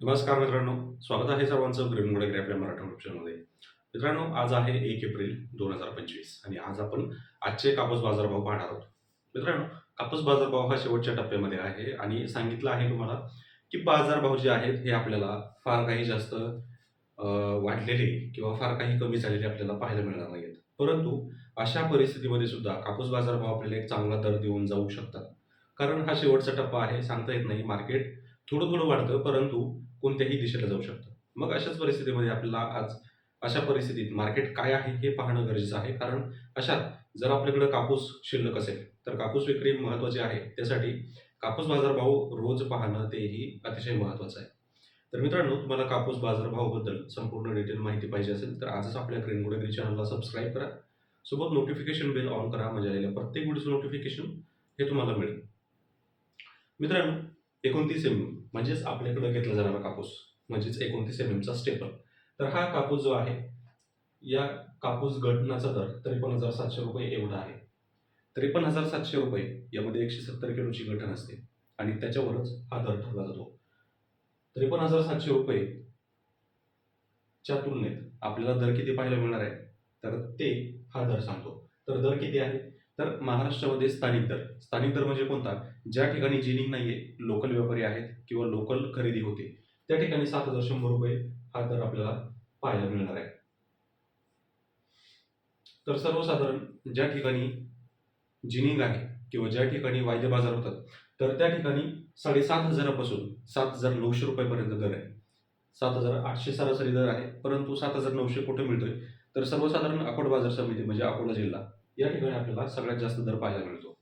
नमस्कार मित्रांनो स्वागत आहे सर्वांचं ग्रीन वडगरे आपल्या मराठी ऑप्शनमध्ये मित्रांनो आज आहे एक एप्रिल दोन हजार पंचवीस आणि आज आपण आजचे कापूस बाजारभाव पाहणार आहोत. मित्रांनो कापूस बाजारभाव हा शेवटच्या टप्प्यामध्ये आहे आणि सांगितलं आहे तुम्हाला की बाजारभाव जे आहेत हे आपल्याला फार काही जास्त वाढलेले किंवा फार काही कमी झालेले आपल्याला पाहायला मिळणार नाहीत. परंतु अशा परिस्थितीमध्ये सुद्धा कापूस बाजारभाव आपल्याला एक चांगला दर देऊन जाऊ शकतात. कारण हा शेवटचा टप्पा आहे सांगता येत नाही. मार्केट थोडं थोडं वाढतं परंतु कोणत्याही दिशेला जाऊ शकतं. मग अशाच परिस्थितीमध्ये आपल्याला आज अशा परिस्थितीत मार्केट काय आहे हे पाहणं गरजेचं आहे. कारण अशात जर आपल्याकडं कापूस शिल्लक असेल तर कापूस विक्री महत्त्वाची आहे. त्यासाठी कापूस बाजारभाव रोज पाहणं तेही अतिशय महत्त्वाचं आहे. तर मित्रांनो तुम्हाला कापूस बाजारभावाबद्दल संपूर्ण डिटेल माहिती पाहिजे असेल तर आजच आपल्या ग्रीनगुडेगरी चॅनलला सबस्क्राईब करा. सोबत नोटिफिकेशन बेल ऑन करा म्हणजे आलेल्या प्रत्येक व्हिडिओचं नोटिफिकेशन हे तुम्हाला मिळेल. मित्रांनो एकोणतीस एम म्हणजेच आपल्याकडं घेतला जाणारा कापूस म्हणजेच एकोणतीस एम एमचा स्टेपल तर हा कापूस जो आहे या कापूस गटनाचा दर त्रेपन्न हजार सातशे रुपये एवढा आहे. त्रेपन्न हजार सातशे रुपये यामध्ये एकशे सत्तर किलोची गठण असते आणि त्याच्यावरच हा दर ठरला जातो. त्रेपन्न हजार सातशे रुपये च्या तुलनेत आपल्याला दर किती पाहायला मिळणार आहे? तर ते हा दर सांगतो. तर दर किती आहे? तर महाराष्ट्रामध्ये स्थानिक दर. स्थानिक दर म्हणजे कोणता? ज्या ठिकाणी जिनिंग नाहीये लोकल व्यापारी आहेत किंवा लोकल खरेदी होते त्या ठिकाणी सात हजार शंभर रुपये हा दर आपल्याला पाहायला मिळणार आहे. तर सर्वसाधारण ज्या ठिकाणी जिनिंग आहे किंवा ज्या ठिकाणी वायदे बाजार होतात तर त्या ठिकाणी साडेसात हजारापासून सात हजार नऊशे रुपयेपर्यंत दर आहे. सात हजार आठशे सरासरी दर आहे परंतु सात हजार नऊशे कुठे मिळतोय? तर सर्वसाधारण अकोट बाजार समिती म्हणजे अकोला जिल्हा. या ठिकाणी आपल्याला सगळ्यात जास्त दर पाहायला मिळतो.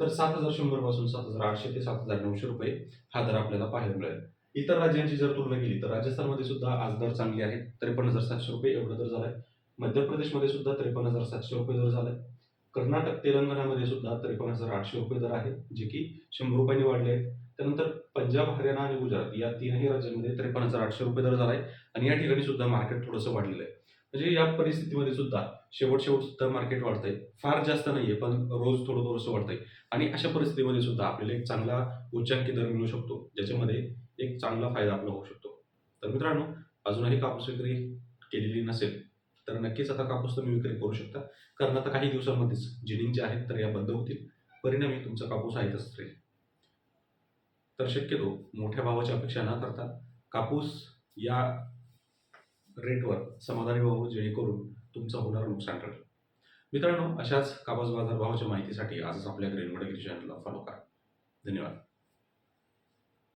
तर सात हजार शंभरपासून सात हजार आठशे ते सात हजार नऊशे रुपये हा दर आपल्याला पाहायला मिळेल. इतर राज्यांची जर तुलना केली तर राजस्थानमध्ये सुद्धा आज दर चांगले आहेत त्रेपन्न हजार सातशे रुपये एवढा दर झालाय. मध्य प्रदेशमध्ये सुद्धा त्रेपन्न हजार सातशे रुपये दर झालाय. कर्नाटक तेलंगणामध्ये सुद्धा त्रेपन्न हजार आठशे रुपये दर आहे जे की शंभर रुपयांनी वाढले आहेत. त्यानंतर पंजाब हरियाणा आणि गुजरात या तीनही राज्यांमध्ये त्रेपन्न हजार आठशे रुपये दर झालाय. आणि या ठिकाणी सुद्धा मार्केट थोडंसं वाढलेलं आहे. म्हणजे या परिस्थितीमध्ये सुद्धा शेवट शेवट सुद्धा मार्केट वाढतंय. फार जास्त नाहीये पण रोज थोडं थोडंसं वाढतंय. आणि अशा परिस्थितीमध्ये सुद्धा आपल्याला एक चांगला उच्चांकी दर मिळू शकतो ज्याच्यामध्ये एक चांगला फायदा आपला होऊ शकतो. तर मित्रांनो अजूनही कापूस विक्री केलेली नसेल तर नक्कीच आता कापूस तुम्ही विक्री करू शकता. कारण आता काही दिवसांमध्येच जिनिंग जे आहेत तर या बंद होतील. परिणामी तुमचा कापूस आहे तसंच राहील तर शक्यतो मोठ्या भावाची अपेक्षा न करता कापूस या रेटवर समाधानी व्हावं जेणेकरून तुमचं होणार नुकसान टळेल मित्रांनो अशाच कापूस बाजार भावाच्या माहितीसाठी आजच आपल्या ग्रेन चॅनलला फॉलो करा. धन्यवाद.